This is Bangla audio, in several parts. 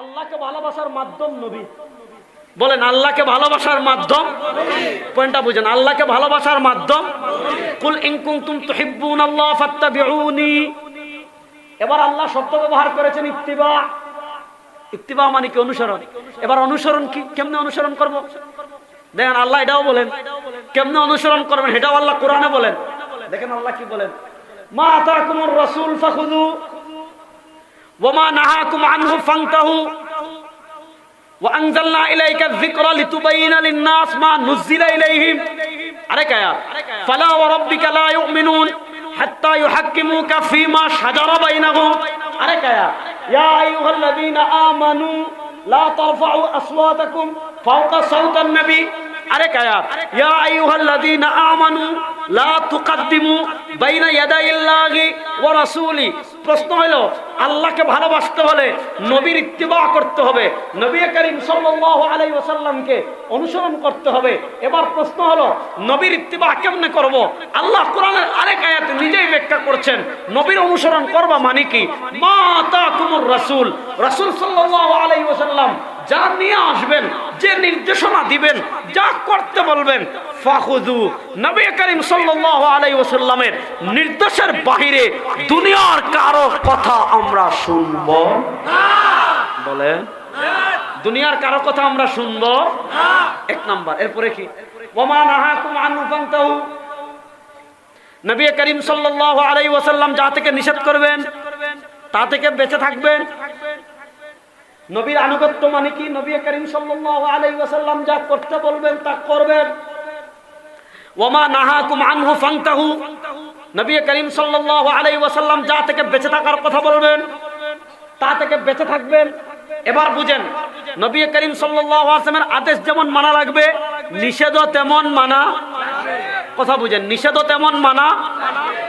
আল্লাহকে ভালোবাসার মাধ্যম নবী। বলেন, আল্লাহকে ভালোবাসার মাধ্যম? পয়েন্টটা বুঝেন, আল্লাহকে ভালোবাসার মাধ্যম? কুল ইন কুনতুম তুহিব্বুন আল্লাহ ফাত্তাবিউনি। এবার আল্লাহ শব্দ ব্যবহার করেছেন ইত্তিবা। ইত্তিবা মানে কি? অনুসরণ। এবার অনুসরণ কি? কেমনে অনুসরণ করব? দেখেন, আল্লাহ এটাও বলেন, কেমনে অনুসরণ করবেন? এটাও আল্লাহ কোরআনে বলেন। দেখেন, আল্লাহ কি বলেন? মা আতাকুমুর রাসূল ফাখুযু। ওয়া মা নাহাকুম আনহু ফান্তাহু وأنزلنا إليك الذكر لتبين للناس ما نزل إليهم عليك يا فلا وربك لا يؤمنون حتى يحكموك فيما شجر بينهم عليك يا يا أيها الذين آمنوا لا ترفعوا أصواتكم فوق صوت النبي عليك يا يا أيها الذين آمنوا লা তুকাদ্দিমু বাইনা ইয়াদাইল্লাহি ওয়া রাসূলি। প্রশ্ন হলো, আল্লাহকে ভালোবাসতে হলে নবীর ইত্তিবা করতে হবে। নবী করিম সাল্লাল্লাহু আলাইহি ওয়াসাল্লামকে অনুসরণ করতে হবে। এবার প্রশ্ন হলো, নবীর ইত্তিবা কেমনে করব? আল্লাহ কোরআনের আরেক আয়াত নিজেই ব্যাখ্যা করছেন, নবীর অনুসরণ করবা মানে কি? মা তাকুমুর রাসূল। রাসূল সাল্লাল্লাহু আলাইহি ওয়াসাল্লাম যা নিয়ে আসবেন, যে নির্দেশনা দিবেন, যা করতে বলবেন ফাখুদু নবী করিম সাল্লাল্লাহু আলাইহি ওয়াসাল্লামের নির্দেশের বাহিরে দুনিয়ার কারও কথা আমরা শুনব বলেন। দুনিয়ার কারও কথা আমরা শুনব এক নাম্বার। এরপরে কি? করিম সাল্লাল্লাহু আলাইহি ওয়াসাল্লাম যা থেকে নিষেধ করবেন, তা থেকে বেঁচে থাকবেন। নবীর আনুগত্য মানে কি? নবী করিম সাল্লাল্লাহু আলাইহি ওয়াসাল্লাম যা করতে বলবেন, তা করবেন। ওমা নাহাকুম আনহু ফান্তাহু। নবী করিম সাল্লাল্লাহু আলাইহি ওয়াসাল্লাম যা থেকে বেঁচে থাকার কথা বলবেন, তা থেকে বেঁচে থাকবেন। এবার বুঝেন, নবী করিম সাল্লাল্লাহু আদেশ যেমন মানা লাগবে, নিষেধও তেমন মানা কথা বুঝেন, নিষেধও তেমন মানা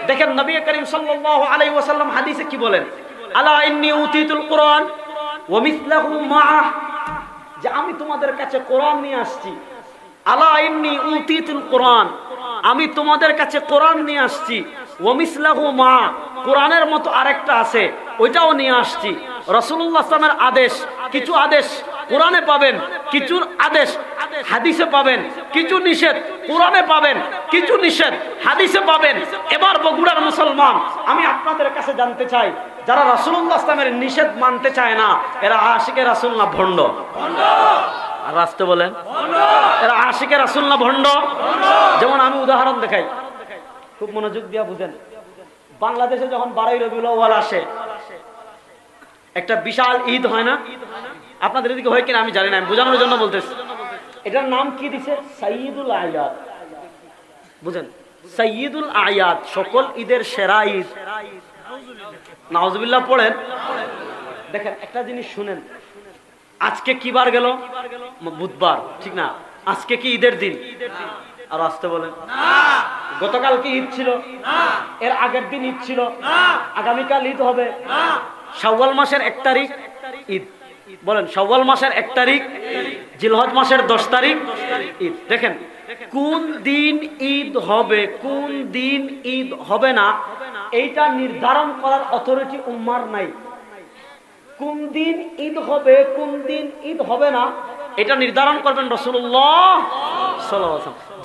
দেখেন, নবী করিম সাল্লাল্লাহু আলাইহি ওয়াসাল্লাম হাদিসে কি বলেন? আলা ইন্নী উতিতুল কোরআন। ওয়া মিসলাহু মাআহ যে আমি তোমাদের কাছে কোরআন নিয়ে আসছি। আলা ইন্নী উতিতুল কোরআন, আমি তোমাদের কাছে কোরআন নিয়ে আসছি। ওমিসলাহু মা কোরআনের মতো আরেকটা আছে, ওইটাও নিয়ে আসছি। রসুল্লাহ আদেশ, কিছু আদেশ কোরআনে পাবেন, কিছু আদেশ হাদিসে পাবেন, কিছু নিষেধ কোরআনে পাবেন, কিছু নিষেধ হাদিসে পাবেন। এবার বগুড়ার মুসলমান, আমি আপনাদের কাছে জানতে চাই যারা রাসুল্লাহ আসলামের নিষেধ মানতে চায় না, এরা আশিকে রাসুল না ভণ্ড? আর আসতে বলেন, এরা আশিকে রাসুল না ভণ্ড? যেমন আমি উদাহরণ দেখাই, খুব মনোযোগ দিয়া বুঝেন। বাংলাদেশে যখন বারোই রবিউল আসে, একটা বিশাল ঈদ হয় না? আপনাদের এদিকে হয় কিনা আমি জানি না, আমি বোঝানোর জন্য বলতেছি। এটার নাম কি দিছে? সাইয়দুল আয়াত। বুঝেন সাইয়দুল আয়াত, সকল ঈদের সেরা ঈদ। নাওজবিল্লাহ পড়েন। দেখেন, একটা জিনিস শুনেন। আজকে কি বার গেল? বুধবার, ঠিক না? আজকে কি ঈদের দিন? আর আসতে বলেন। গতকাল কি ঈদ ছিল? এর আগের দিন ঈদ ছিল। আগামীকাল ঈদ হবে। শাওয়াল মাসের এক তারিখ, ঈদ। বলেন, শাওয়াল মাসের এক তারিখ, জিলহজ মাসের দশ তারিখ, ঈদ। দেখেন, কোন দিন ঈদ হবে, কোন দিন ঈদ হবে না এইটা নির্ধারণ করার অথরিটি উম্মার নাই। কোন দিন ঈদ হবে, কোন দিন ঈদ হবে না, এটা নির্ধারণ করবেন রসুল্লাহ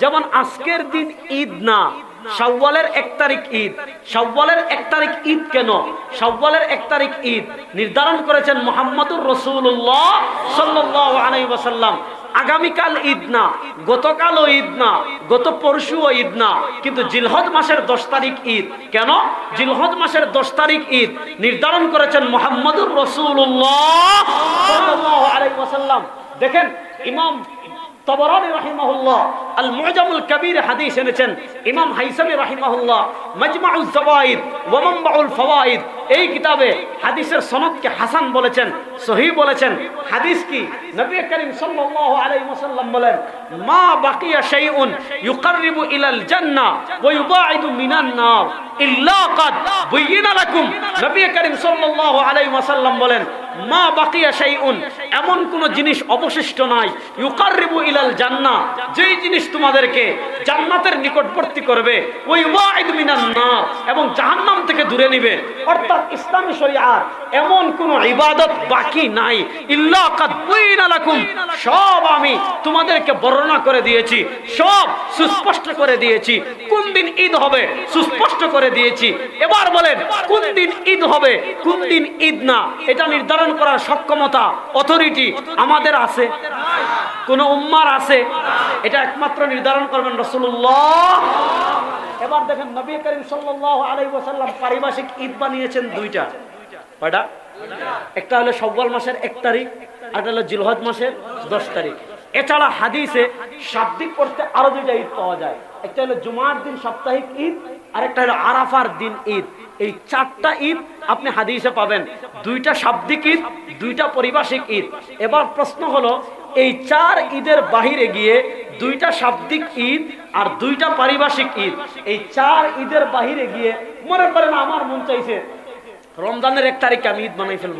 যেমন আজকের দিন ঈদ না, শাওয়ালের এক তারিখ ঈদ। শাওয়ালের এক তারিখ ঈদ কেন? শাওয়ালের এক তারিখ ঈদ। নির্ধারণ করেছেন মোহাম্মদুর রসুল্লাহ সাল্লাহ আলাই আগামীকাল ঈদ না, গতকালও ঈদ না, গত পরশুও ঈদ না, কিন্তু জিলহদ মাসের দশ তারিখ ঈদ। কেন? জিলহদ মাসের দশ তারিখ ঈদ নির্ধারণ করেছেন মোহাম্মদুর রসুল্লাহ দেখেন, ইমাম তবরানি রাহিমাহুল্লাহ কবির হাদিস এনেছেন। ইমাম হাইসামি রাহিমাহুল্লাহ, মাজমাউল জাওয়াইদ ওয়া মানবাউল ফাওয়াইদ, এই কিতাবে হাদিসের বলেছেন সহি বলেছেন। হাদিস কি? নবী করিম সাল্লাল্লাহু আলাইহি ওয়াসাল্লাম বলেন, মা বাকিয়া শাইউন ইউকাররিবু ইলাল জান্নাহ ওয়া ইউবাইদু মিনান নার ইল্লা কাদ বুয়িনা লাকুম। নবী করিম সাল্লাল্লাহু আলাইহি বলেন মা বাকিয়া শাইউন, এমন কোন জিনিস অবশিষ্ট নাই। ইউকাররিবু ইলাল জান্নাহ যেই জিনিস তোমাদেরকে জান্নাতের নিকটবর্তী করবে, ওই ওয়াইদ মিনান নার, এবং জাহান্নাম থেকে দূরে নিবে। অর্থাৎ ইসলামী এমন কোন ইবাদত বাকি নাই। ইল্লা লাকুম, সব আমি তোমাদেরকে বর্ণনা করে দিয়েছি, সব সুস্পষ্ট করে দিয়েছি। কোন দিন ঈদ হবে, সুস্পষ্ট করে দিয়েছি। এবার বলেন, কোন দিন ঈদ হবে, কোন দিন ঈদ না, এটা নির্ধারণ করার সক্ষমতা অথরিটি আমাদের আছে। কোন উম্মার আছে। এটা একমাত্র নির্ধারণ করবেন রসুল্লাহ এবার দেখেন নবী করিম সাল্লাল্লাহু আলাইহি ওয়াসাল্লাম পারিভাষিক ঈদ বানিয়েছেন দুইটা। কয়টা? একটা হলো শব্বাল মাসের এক তারিখ আর একটা হলো জিলহজ মাসের দশ তারিখ। এছাড়া হাদিসে শাব্দিক করতে আরও দুইটা ঈদ পাওয়া যায়। একটা হলো জুমার দিন সাপ্তাহিক ঈদ আর একটা হলো আরাফার দিন ঈদ। এই চারটা ঈদ আপনি হাদিসে পাবেন। দুইটা শাব্দিক ঈদ, দুইটা পরিভাষিক ঈদ। এবার প্রশ্ন হলো, এই চার ঈদের বাহিরে গিয়ে দুইটা শাব্দিক ঈদ আর দুইটা পারিভাষিক ঈদ, এই চার ঈদের বাহিরে গিয়ে মনে করেন আমার মন চাইছে, রমজানের এক তারিখে আমি ঈদ বানাই ফেলব।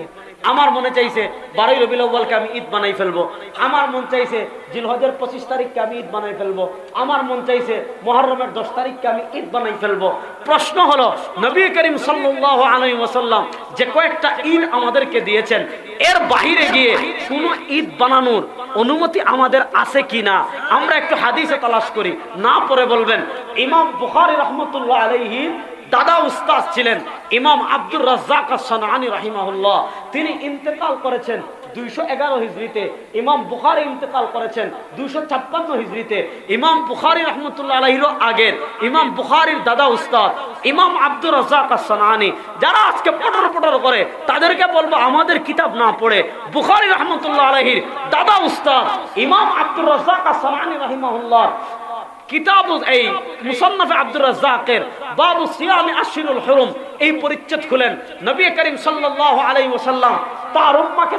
আমার মনে চাইছে, বারোই রবিউল আউ্বালকে আমি ঈদ বানাই ফেলব। আমার মন চাইছে, জিলহজের পঁচিশ তারিখকে আমি ঈদ বানাই ফেলব। আমার মন চাইছে, মহরমের দশ তারিখকে আমি ঈদ বানাই ফেলব। প্রশ্ন হলো, নবী করিম সাল্লাহ আলাই ওয়াসাল্লাম যে কয়েকটা ঈদ আমাদেরকে দিয়েছেন, এর বাহিরে গিয়ে কোনো ঈদ বানানোর অনুমতি আমাদের আছে কি না আমরা একটু হাদিসে তালাশ করি। না পরে বলবেন, ইমাম বুখারি রহমতুল্লাহ আলাইহি দাদা উস্তাদ ছিলেন ইমাম আব্দুর রাজ্জাক সানানি রাহিমাহুল্লাহ। তিনি ইন্তেকাল করেছেন দুইশো এগারো হিজড়িতে। ইমাম বুখারি ইন্তেকাল করেছেন দুইশো ছাপ্পান্ন হিজড়িতে। ইমাম বুখারি রহমতুল্লাহ আলহির আগের। ইমাম বুখারির দাদা উস্তাদ ইমাম আব্দুর রাজ্জাক যারা আজকে পটর পটর করে, তাদেরকে বলব আমাদের কিতাব না পড়ে। বুখারি রহমতুল্লাহ আলহির দাদা উস্তাদ ইমাম আব্দুর রাজ্জাক সানানি রাহিমাহুল্লাহ এই আব্দুর রাজ্জাকের বাবু সিয়ামি আশিরুল এই পরিচ্ছেদ খুলেন। নবী করিম সাল্লাল্লাহু আলাইহি ওয়াসাল্লাম তার উম্মাকে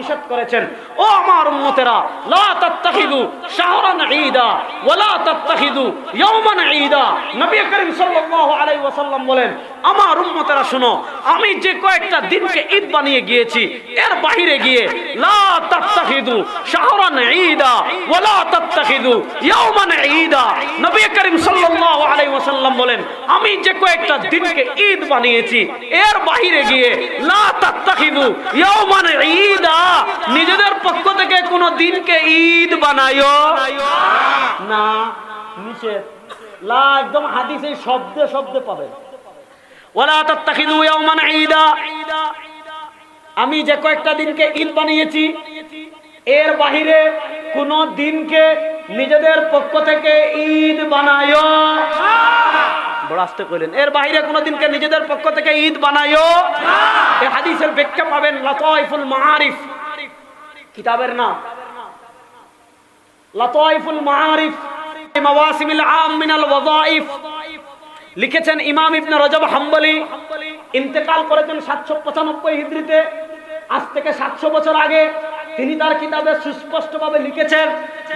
নিষেধ করেছেন, ও আমার উম্মতেরা, লা তাত্তাখিদু শাহরান ঈদা ওয়ালা তাত্তাখিদু ইয়াওমান ঈদা। নবী করিম সাল্লাল্লাহু আলাইহি ওয়াসাল্লাম বলেন, আমার উম্মতেরা, শুনো, আমি যে কয়েকটা দিনকে ঈদ বানিয়ে গিয়েছি, এর বাইরে গিয়ে লা বলেন, আমি যে কয়েকটা দিনকে ঈদ বানিয়েছি, এর বাইরে গিয়ে লা ইয়াওমান ঈদা। নিজেদের পক্ষ থেকে কোন দিনকে ঈদ বানায়ো। না লা, একদম হাদিসে শব্দে শব্দে পাবেন ওয়ালা তাত্তাখিদু ইয়াওমান ঈদা। আমি যে কয়েকটা দিনকে ঈদ বানিয়েছি এর বাহিরে কোন দিনকে নিজেদের পক্ষ থেকে ঈদ বানায় লিখেছেন ইমাম ইবনে রজব হাম্বলি। ইন্তেকাল করেছেন সাতশো পঁচানব্বই হিজড়িতে। আজ থেকে সাতশো বছর আগে তিনি তার কিতাবে সুস্পষ্টভাবে লিখেছেন,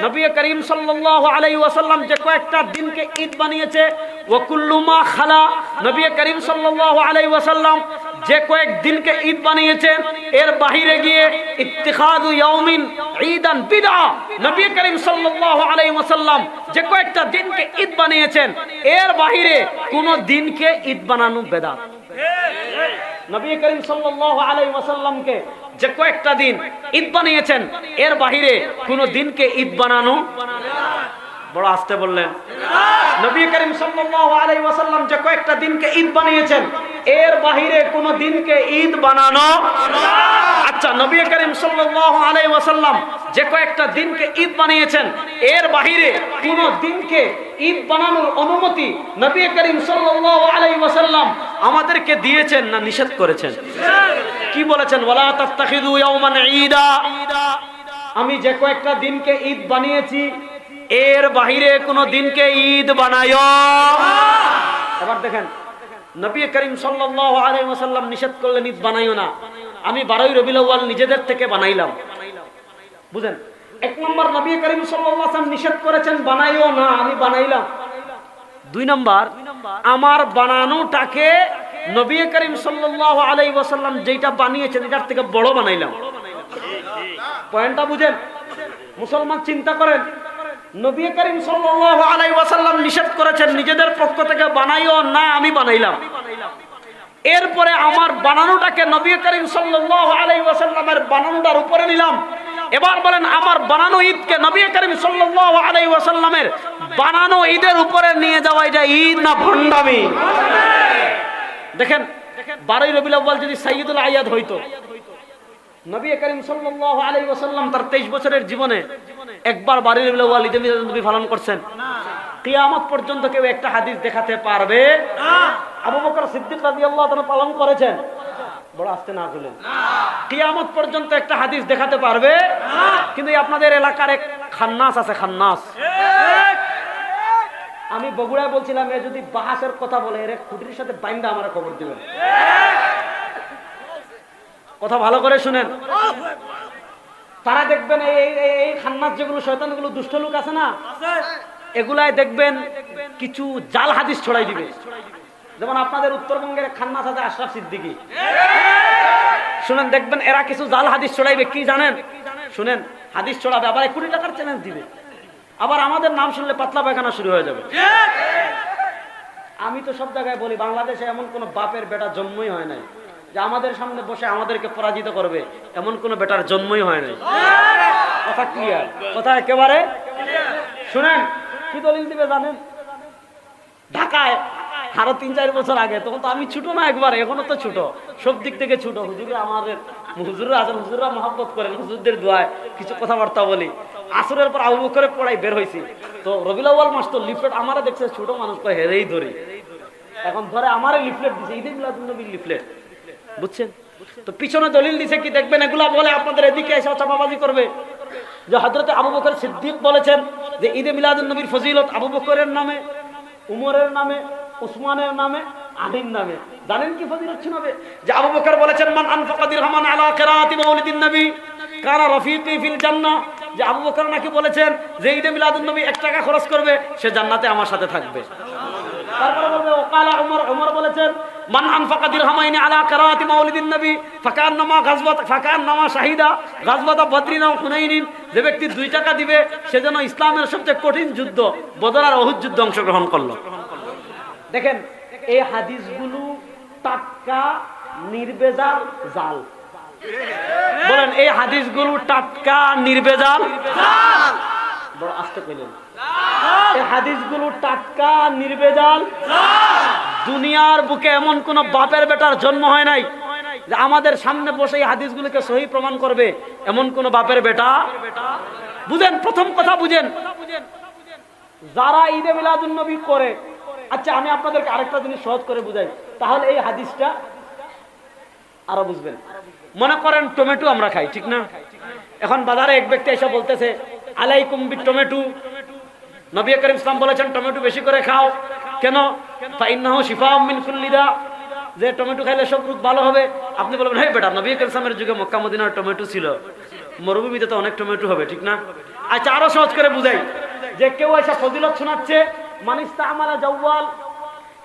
নবী করিম সাল্লাল্লাহু আলাইহি ওয়াসাল্লাম যে কয়েকটা দিনকে ঈদ বানিয়েছে ওয়াকুল্লু মা খালা, নবী করিম সাল্লাল্লাহু আলাইহি ওয়াসাল্লাম যে কয়েক দিনকে ঈদ বানিয়েছেন এর বাহিরে গিয়ে ইত্তিখাদু ইয়াউমিন ঈদান বিদআ, নবী করিম সাল্লাল্লাহু আলাইহি ওয়াসাল্লাম যে কয়েকটা দিনকে ঈদ বানিয়েছেন, এর বাহিরে কোন দিনকে ঈদ বানানো বেদাত। নবী করিম সাল্লাল্লাহু আলাইহি ওয়াসাল্লামকে যে কয়েকটা দিন ঈদ বানিয়েছেন, এর বাহিরে কোনো দিনকে ঈদ বানানো বড় আসতে বললেন, নবী করিম ওয়াসাল্লাম যে কয়েকটা দিনকে ঈদ বানিয়েছেন, এর বাহিরে কোন দিনকে ঈদ বানানো আচ্ছা নবী করিম আলাইহি ওয়াসাল্লাম যে কয়েকটা দিনকে ঈদ বানিয়েছেন, এর বাহিরে কোন দিনকে ঈদ বানানোর অনুমতি নবী করিম ওয়াসাল্লাম আমাদেরকে দিয়েছেন না নিষেধ করেছেন? কি বলেছেন? ইয়াওমান ঈদা। আমি যে কয়েকটা দিনকে ঈদ বানিয়েছি এর বাহিরে কোন দিনকে ঈদ বানায়। এবার দেখেন, নবী করিম ওয়াসাল্লাম নিষেধ করলেন, ঈদ বানাইও না। আমি বারোই আউয়াল নিজেদের থেকে বানাইলাম। বুঝেন এক নম্বর, নবী করিম ওয়াসাল্লাম নিষেধ করেছেন বানাইও না, আমি বানাইলাম। দুই নম্বর, আমার বানানোটাকে নবী করিম সাল্লাল্লাহু আলাই ওয়াসাল্লাম যেটা বানিয়েছেন, এটার থেকে বড় বানাইলাম। পয়েন্টটা বুঝেন? মুসলমান চিন্তা করেন নবী করিম সাল্লাল্লাহু আলাইহি ওয়াসাল্লাম নিষেধ করেছেন, নিজেদের পক্ষ থেকে বানাইও না, আমি বানাইলাম। এরপরে আমার বানানোটাকে নবী করিম সাল্লাল্লাহু আলাইহি ওয়াসাল্লামের বানানোটার উপরে নিলাম। এবার বলেন, আমার বানানো ঈদকে নবী করিম সাল্লাল্লাহু আলাইহি ওয়াসাল্লামের বানানো ঈদের উপরে নিয়ে যাওয়া এটা ঈদ না ভণ্ডামি? দেখেন, বারোই আউয়াল যদি সাইয়্যিদুল আয়াদ হইতো নবী করিম ওয়াসাল্লাম তার 23 বছরের জীবনে একবার ঈদে পালন কিয়ামত পর্যন্ত কেউ একটা হাদিস দেখাতে পারবে? আবু বকর সিদ্দিক রাদিয়াল্লাহু তাআলা পালন করেছেন। বড় আস্তে না বলেন কিয়ামত পর্যন্ত একটা হাদিস দেখাতে পারবে? কিন্তু আপনাদের এলাকার এক খান্নাস আছে, খান্নাস। আমি বগুড়ায় বলছিলাম, এ যদি বাহাসের কথা বলে, এর খুঁটির সাথে বাইন্দা আমার খবর দিবেন। কথা ভালো করে শুনেন। তারা দেখবেন এই খান্নাস যেগুলো শয়তানগুলো দুষ্ট লোক আছে না? এগুলাই দেখবেন কিছু জাল হাদিস ছড়াই দিবে। যেমন আপনাদের উত্তরবঙ্গের খান্নাস আছে আশরাফ সিদ্দিকী। শুনেন, দেখবেন এরা কিছু জাল হাদিস ছড়াইবে, কি জানেন? শুনেন, হাদিস ছড়াবে, আবার কুড়ি টাকার চ্যালেঞ্জ দিবে। আবার আমাদের নাম শুনলে পাতলা পায়খানা শুরু হয়ে যাবে। আমি তো সব জায়গায় বলি, বাংলাদেশে এমন কোন বাপের বেটা জন্মই হয় নাই। যে আমাদের সামনে বসে আমাদেরকে পরাজিত করবে, এমন কোন বেটার জন্মই হয় নাই। কথা ক্লিয়ার কথা একেবারে শুনেন, কি দলিল দিবে জানেন? ঢাকায় আরও তিন চার বছর আগে, তখন তো আমি ছোট না একবার, এখনও তো ছোট। সব দিক থেকে ছোট। হুজুরে আমাদের হুজুররা আছেন, হুজুররা মহাব্বত করেন, হুজুরদের দোয়ায় কিছু কথাবার্তা বলি। আসরের পর আবু করে পড়াই বের হয়েছি তো রবিউল আউয়াল মাস তো লিফলেট আমারে দেখছে, ছোট মানুষ কয় হেরেই ধরি। এখন ধরে আমারে লিফলেট দিছে, ঈদে মিলাদুন নবীর লিফলেট। বুঝছেন? তো পিছনে দলিল দিছে কি দেখবেন? এগুলা বলে আপনাদের এদিকে এসে চাপাবাজি করবে। যে হজরতে আবু বকর সিদ্দিক বলেছেন যে ঈদে মিলাদুন নবীর ফজিলত আবু বকরের নামে, উমরের নামে, উসমানের নামে, আলীর নামে। জানেন কি ফজিলত শোনাবে যে আবু বকর বলেছেন, মান আনফাকা দিরহামান আলা কিরাআতি মাউলিদিন নবী, কানা রাফিকি ফিল জান্নাহ যে আবু বকর নাকি বলেছেন, যে ঈদে মিলাদুন নবী 1 টাকা খরচ করবে, সে জান্নাতে আমার সাথে থাকবে। তারপরে বলবে ওকালা উমর উমর বলেছেন, মান আনফাকা দিরহামাইনি আলা মাউলিদিন নবী শাহিদা হুনাইনিন, যে ব্যক্তি 2 টাকা দিবে, সে যেন ইসলামের সবচেয়ে কঠিন যুদ্ধ, বদর আর উহুদ যুদ্ধে অংশগ্রহণ করল। দেখেন, এই হাদিসগুলো টাটকা, নির্বেজাল জাল। বলেন, এই হাদিসগুলো টাটকা, নির্বেজাল বড় আস্তে কইলেন। হাদিসগুলো টাটকা, নির্বেজাল। দুনিয়ার বুকে এমন কোন বাপের বেটার জন্ম হয় নাই যে আমাদের সামনে বসে এই হাদিসগুলোকে সহি প্রমাণ করবে। এমন কোন বাপের বেটা? বুঝেন, প্রথম কথা বুঝেন। যারা ঈদে মিলাদুন নবী করে আচ্ছা আমি আপনাদেরকে আরেকটা জিনিস সহজ করে বুঝাই। তাহলে এই হাদিসটা আরও বুঝবেন। মনে করেন টমেটো আমরা খাই, ঠিক না? এখন বাজারে এক ব্যক্তি এসে বলতেছে, আলাইকুম বি টমেটো। নবী করিম ইসলাম বলেছেন, টমেটো বেশি করে খাও। কেন? ফাইন্নাহু দা। যে টমেটো খাইলে সব রোগ ভালো হবে। আপনি বলবেন হ্যাঁ বেটা, নবী ইসলামের যুগে মক্কা, মদিনার টমেটো ছিল। মরুভূমিতে তো অনেক টমেটো হবে, ঠিক না? আচ্ছা আরও সহজ করে বুঝাই। যে কেউ এসে ফজিলত শোনাচ্ছে মানিস্তা আমারা জাওয়াল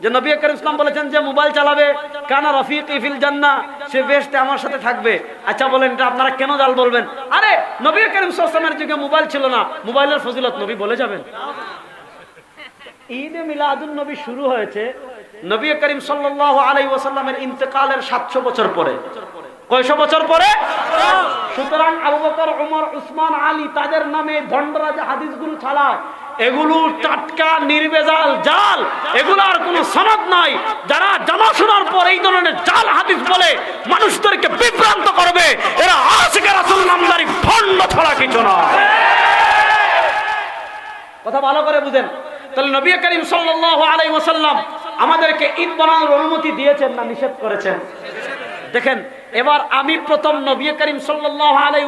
যে নবী করিম ইসলাম বলেছেন যে মোবাইল চালাবে কানা রফিক ইফিল জান্না সে বেশতে আমার সাথে থাকবে। আচ্ছা বলেন এটা আপনারা কেন জাল বলবেন? আরে নবী করিম সাল্লামের যুগে মোবাইল ছিল না মোবাইলের ফজিলত নবী বলে যাবেন। ঈদে মিলাদুন নবী শুরু হয়েছে নবী করিম সাল্লাল্লাহু আলাইহি ওয়াসাল্লামের ইন্তেকালের 700 বছর পরে। কয়শো বছর পরে? সুতরাং আবু বকর ওমর উসমান, আলী তাদের নামে ভণ্ডরা যে হাদিসগুলো ছাড়ায় এগুলো টাটকা, নির্বেজাল জাল। এগুলার কোনো সনদ নাই। যারা জানাশোনার পর এই ধরনের জাল হাদিস বলে, মানুষদেরকে বিভ্রান্ত করবে। এরা আশিকের আসল নামদারি ভণ্ড ছাড়া কিছু না কথা ভালো করে বুঝেন। তাহলে নবী করিম সাল্লাল্লাহু আলাইহি ওয়াসাল্লাম আমাদেরকে ঈদ বানানোর অনুমতি দিয়েছেন না নিষেধ করেছেন? দেখেন এবার আমি প্রথম নবী করিম সাল্লাল্লাহু আলাইহি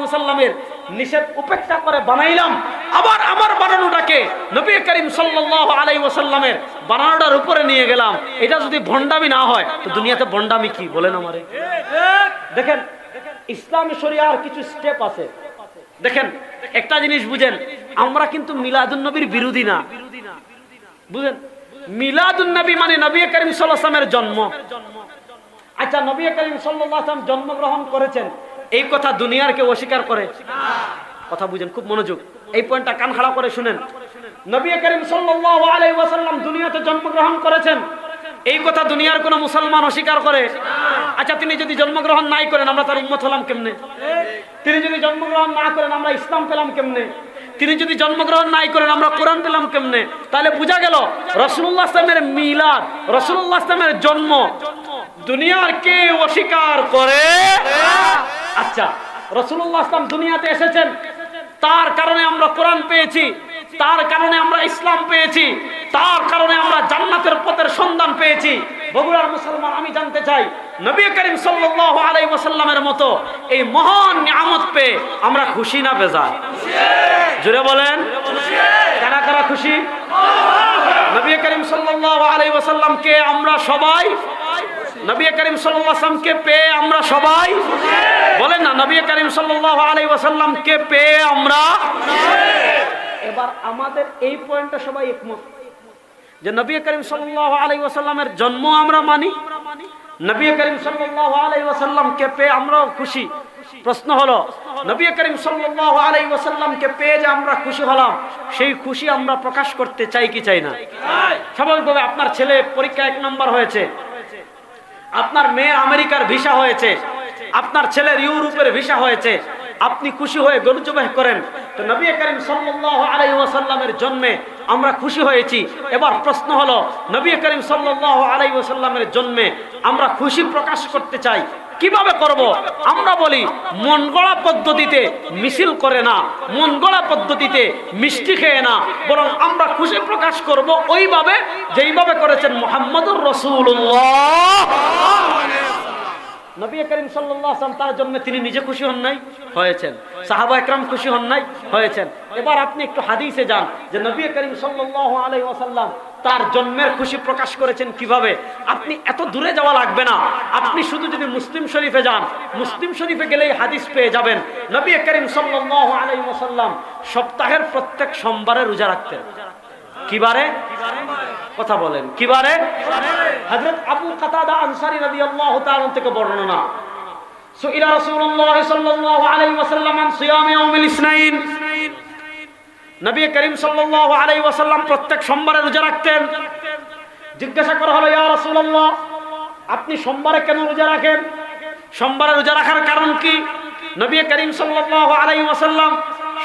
নিষেধ উপেক্ষা করে বানাইলাম। আবার আমার বানানোটাকে নবী করিম সাল্লাল্লাহু আলাইহি ওয়াসাল্লামের বানানোটার উপরে নিয়ে গেলাম। এটা যদি ভণ্ডামি না হয়, তো দুনিয়াতে ভণ্ডামি কি? বলেন আমারে। দেখেন, ইসলামী শরিয়ার কিছু স্টেপ আছে। দেখেন, একটা জিনিস বুঝেন, আমরা কিন্তু মিলাদুন নবীর বিরোধী না। বুঝেন? মিলাদুন নবী মানে নবী করিম আলাইহি ওয়াসাল্লামের জন্ম। আচ্ছা নবী করিম আলাইহি জন্মগ্রহণ করেছেন। এই কথা দুনিয়ার কেউ অস্বীকার করে? কথা বুঝেন, খুব মনোযোগ। এই পয়েন্টটা কান খাড়া করে শুনেন। নবী করিম ওয়াসাল্লাম দুনিয়াতে জন্মগ্রহণ করেছেন। এই কথা দুনিয়ার কোন মুসলমান অস্বীকার করে? আচ্ছা তিনি যদি জন্মগ্রহণ নাই করেন, আমরা তার উম্মত হলাম কেমনে? তিনি যদি জন্মগ্রহণ না করেন, আমরা ইসলাম পেলাম কেমনে? তিনি যদি জন্মগ্রহণ নাই করেন, আমরা কোরআন পেলাম কেমনে? তাহলে বোঝা গেল রসুল্লাহ মিলাদ রসুল্লাহ জন্ম, দুনিয়ার কে অস্বীকার করে? আচ্ছা রসুল্লাহ দুনিয়াতে এসেছেন, তার কারণে আমরা কোরআন পেয়েছি, তার কারণে আমরা ইসলাম পেয়েছি, তার কারণে আমরা জান্নাতের পথের সন্ধান পেয়েছি। বগুড়ার মুসলমান, আমি জানতে চাই নবী করিম সাল্লাল্লাহু আলাইহি ওয়াসাল্লামের মতো এই মহান নিয়ামত পেয়ে আমরা খুশি না বেজার? জুড়ে বলেন। কারা কারা খুশি? নবী করিম সাল্লাল্লাহু আলাইহি ওয়াসাল্লামকে আমরা সবাই, নবী করিম আলাইহি পেয়ে আমরা সবাই, বলেন না, নবী করিম সাল্লাল্লাহু আলাইহি ওয়াসাল্লামকে পেয়ে আমরা এবার আমাদের এই পয়েন্টটা সবাই একমত। যে নবী করিম আলাইহি ওয়াসাল্লামের জন্ম আমরা মানি নবী করিম আমরাও খুশি। প্রশ্ন হলো, নবী করিম যে আমরা খুশি হলাম, সেই খুশি আমরা প্রকাশ করতে চাই কি চাই না? স্বাভাবিকভাবে আপনার ছেলে পরীক্ষা এক নম্বর হয়েছে, আপনার মেয়ের আমেরিকার ভিসা হয়েছে, আপনার ছেলের ইউরোপের ভিসা হয়েছে আপনি খুশি হয়ে গরু জবাহ করেন। তো নবী করিম সাল্লাল্লাহু আলাইহি ওয়াসাল্লামের জন্মে আমরা খুশি হয়েছি। এবার প্রশ্ন হলো, নবী করিম সাল্লাল্লাহু আলাইহি ওয়াসাল্লামের জন্মে আমরা খুশি প্রকাশ করতে চাই? কীভাবে করব? আমরা বলি, মন গড়া পদ্ধতিতে মিছিল করে না, মন গড়া পদ্ধতিতে মিষ্টি খেয়ে না, বরং আমরা খুশি প্রকাশ করব ওইভাবে, যেইভাবে করেছেন মোহাম্মদুর রসুল্লাহ নবী করিম আলাইহি তার জন্য তিনি নিজে খুশি হন নাই? হয়েছেন। সাহাবা একরাম খুশি হন নাই? হয়েছেন। এবার আপনি একটু হাদিসে যান যে নবী করিম ওয়াসাল্লাম তার জন্মের খুশি প্রকাশ করেছেন কীভাবে? আপনি এত দূরে যাওয়া লাগবে না। আপনি শুধু যদি মুসলিম শরীফে যান, মুসলিম শরীফে গেলেই হাদিস পেয়ে যাবেন। নবী করিম সাল্লাল্লাহু আলাইহি ওয়াসাল্লাম সপ্তাহের প্রত্যেক সোমবারে রোজা রাখতেন। কিবারে? কথা বলেন। কিবারে হযরত আবু কাতাদা রাদিয়াল্লাহু তাআলা থেকে বর্ণনা। সুইলা রাসূলুল্লাহ সাল্লাল্লাহু আলাইহি ওয়াসাল্লাম আন ইয়াউমিল ইসনাইন। নবী করিম সাল্লাল্লাহু আলাইহি ওয়াসাল্লাম প্রত্যেক সোমবারে রোজা রাখতেন। জিজ্ঞাসা করা হলো, ইয়া রাসূলুল্লাহ, আপনি সোমবারে কেন রোজা রাখেন? সোমবারে রোজা রাখার কারণ কি? নবী করিম সাল্লাল্লাহু আলাইহি ওয়াসাল্লাম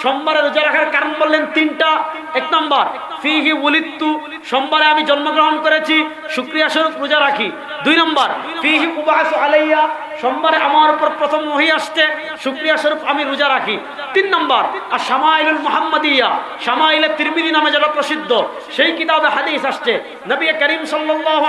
সোমবারে রোজা রাখার কারণ বললেন তিনটা। এক নম্বর ফিহি সোমবারে আমি জন্মগ্রহণ করেছি, শুক্রিয়া স্বরূপ রোজা রাখি। দুই নম্বর, ফিহি উবাস আলাইয়া, সোমবারে আমার উপর প্রথম আসছে, শুক্রিয়া স্বরূপ আমি রোজা রাখি। তিন নম্বর আর শামাইলুল মোহাম্মদিয়া, শামাইলে তিরমিদি নামে যেটা প্রসিদ্ধ, সেই কিতাবে হাদিস আসছে, নবী করিম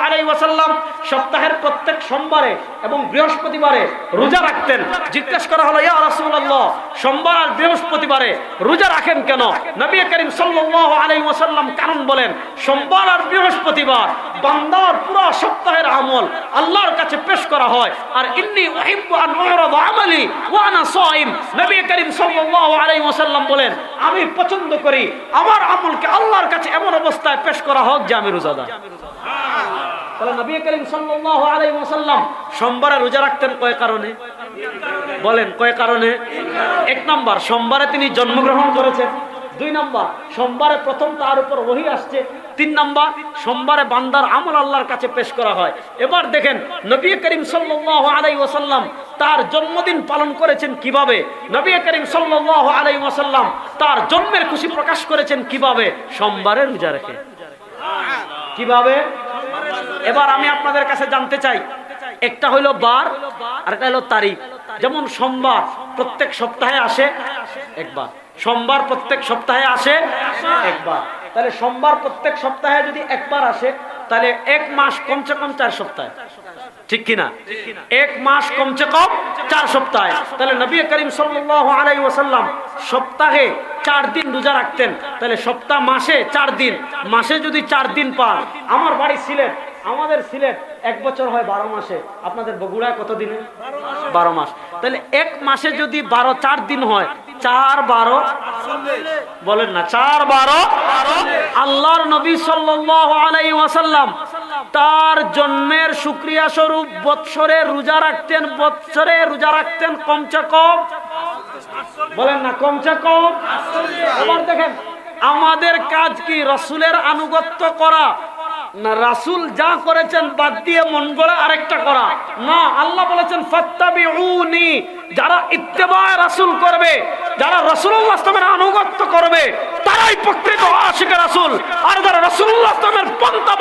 আলাইহি ওয়াসাল্লাম সপ্তাহের প্রত্যেক সোমবারে এবং বৃহস্পতিবারে রোজা রাখতেন। জিজ্ঞেস করা হলো, ইয়া রাসূলুল্লাহ, সোমবার আর বৃহস্পতিবারে রোজা রাখেন কেন? নবী করিম সাল্লাল্লাহু আলাইহি ওয়াসাল্লাম কারণ বলেন, সোমবার আর বৃহস্পতিবার বান্দার পুরো সপ্তাহের আমল আল্লাহর কাছে পেশ করা হয়। আর ইন্নী উহিব্বু আন উরাদ আমালি ওয়া আনা সাইম। নবী করিম সাল্লাল্লাহু আলাইহি ওয়াসাল্লাম বলেন, আমি পছন্দ করি আমার আমলকে আল্লাহর কাছে এমন অবস্থায় পেশ করা হোক যে আমি রোজাদার। তাহলে নবী করিম সাল্লাল্লাহু আলাইহি ওয়াসাল্লাম সোমবারে রোজা রাখতেন কয় কারণে? বলেন, কয় কারণে? এক নাম্বার, সোমবারে তিনি জন্মগ্রহণ করেছেন। দুই নাম্বার, সোমবারে প্রথম তার উপর ওহি আসছে। তিন নাম্বার, সোমবারে বান্দার আমল আল্লাহর কাছে পেশ করা হয়। এবার দেখেন, নবী করিম সাল্লাল্লাহু আলাইহি ওয়াসাল্লাম তার জন্মদিন পালন করেছেন কীভাবে? নবী করিম সাল্লাল্লাহু আলাইহি ওয়াসাল্লাম তার জন্মের খুশি প্রকাশ করেছেন কীভাবে? সোমবারে রোজা রেখে। কীভাবে? এবার আমি আপনাদের কাছে জানতে চাই। একটা হইল বার আর একটা হলো তারিখ। যেমন সোমবার প্রত্যেক সপ্তাহে আসে, একবার। সোমবার প্রত্যেক সপ্তাহে আসে, একবার। তাহলে সোমবার প্রত্যেক সপ্তাহে যদি একবার আসে, তাহলে এক মাস কমসে কম চার সপ্তাহে। ঠিক কিনা? এক মাস কমসে কম চার সপ্তাহে। তাহলে নবী করিম ওয়াসাল্লাম সপ্তাহে চার দিন রোজা রাখতেন। তাহলে সপ্তাহ মাসে চার দিন। মাসে যদি চার দিন পান আমার বাড়ি সিলেট আমাদের সিলেট এক বছর হয় বারো মাসে। আপনাদের বগুড়ায় কত দিনে? বারো মাস। তাহলে এক মাসে যদি বারো, চার দিন হয়, চার বারো বলেন না, চার বারো আল্লাহর নবী আলাইহি ওয়াসাল্লাম তার জন্মের সুক্রিয়া স্বরূপ বৎসরে রোজা রাখতেন, বৎসরে রোজা রাখতেন কমচে কম বলেন না কমচে কম। এবার দেখেন, আমাদের কাজ কি? রসুলের আনুগত্য করা রাসুল যা করেছেন বাদ দিয়ে মন গড়ে আরেকটা করা। না, আল্লাহ বলেছেন যারা ইত্তেবায় রাসূল করবে, যারা করবে, তারাই প্রকৃত আশিক আর যারা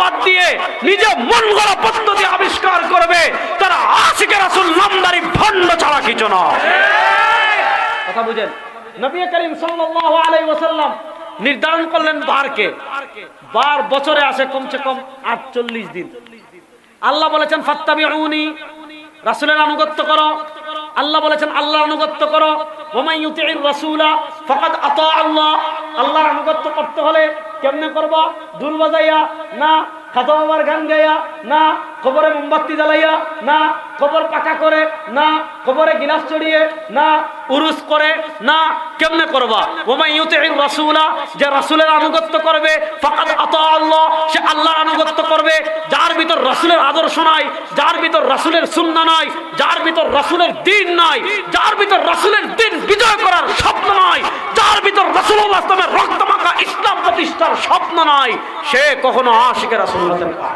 বাদ দিয়ে নিজে মন গড়া পদ্ধতি আবিষ্কার করবে, তারা আশিক রাসূল, নামদারি, ভণ্ড ছাড়া কিছু কথা বুঝেন। নবী করিম সাল্লাল্লাহু আলাইহি ওয়াসাল্লাম নির্ধারণ করলেন বারকে। বার বছরে আসে কমসে কম আটচল্লিশ দিন। আল্লাহ বলেছেন ফাত্তাবি উনি রাসুলের আনুগত্য করো। আল্লাহ বলেছেন আল্লাহ আনুগত্য করো। ওমাই ইউতির রাসূলা, ফাকাদ আতা আল্লাহ। আল্লাহর আনুগত্য করতে হলে কেমনে করবা? দুল বাজাইয়া না খাতা বাবার গান গাইয়া, না, কবরে মোমবাতি জ্বালাইয়া, না, কবর পাকা করে, না, কবরে গিলাস চড়িয়ে, না, উরুস করে, না, কেমনে করবা? ওমাই ইউতির রাসূলা, যে রাসূলের আনুগত্য করবে, ফাকাদ আতা আল্লাহ, সে আল্লাহর আনুগত্য করবে। যার ভিতর রাসূলের আদর্শ নাই, যার ভিতর রাসূলের সুন্নাহ নাই, যার ভিতর রাসূলের দিন নাই, যার ভিতর রাসূলের দিন বিজয় করার স্বপ্ন নাই যার ভিতর রসুল ইসলামের রক্তমাখা ইসলাম প্রতিষ্ঠার স্বপ্ন নাই সে কখনো আশিকের না।